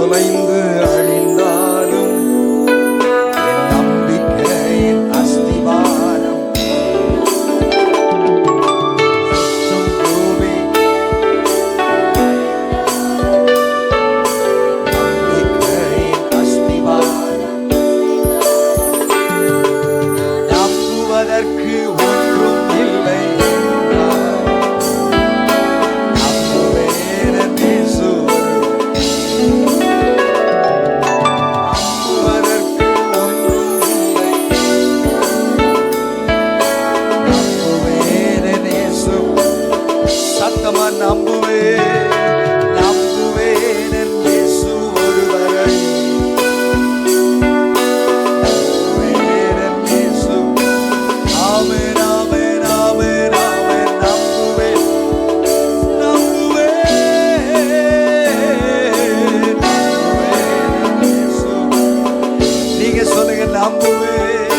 தொலைந்து அழிந்தாலும் என் நம்பிக்கையின் அஸ்திவாரம். சுற்றும் பூமி நம்பிக்கையின் அஸ்திவாரம். நம்புவதற்கு ஒன்றும் இல்லை. ஆத்தமா நம்புவேன் நம்புவேன் என் இயேசு ஒருவரை நம்புவேன் இயேசு. ஆமென், ஆமென், ஆமென், நம்புவேன் இயேசு. நீங்க சொல்லுங்க நம்புவேன்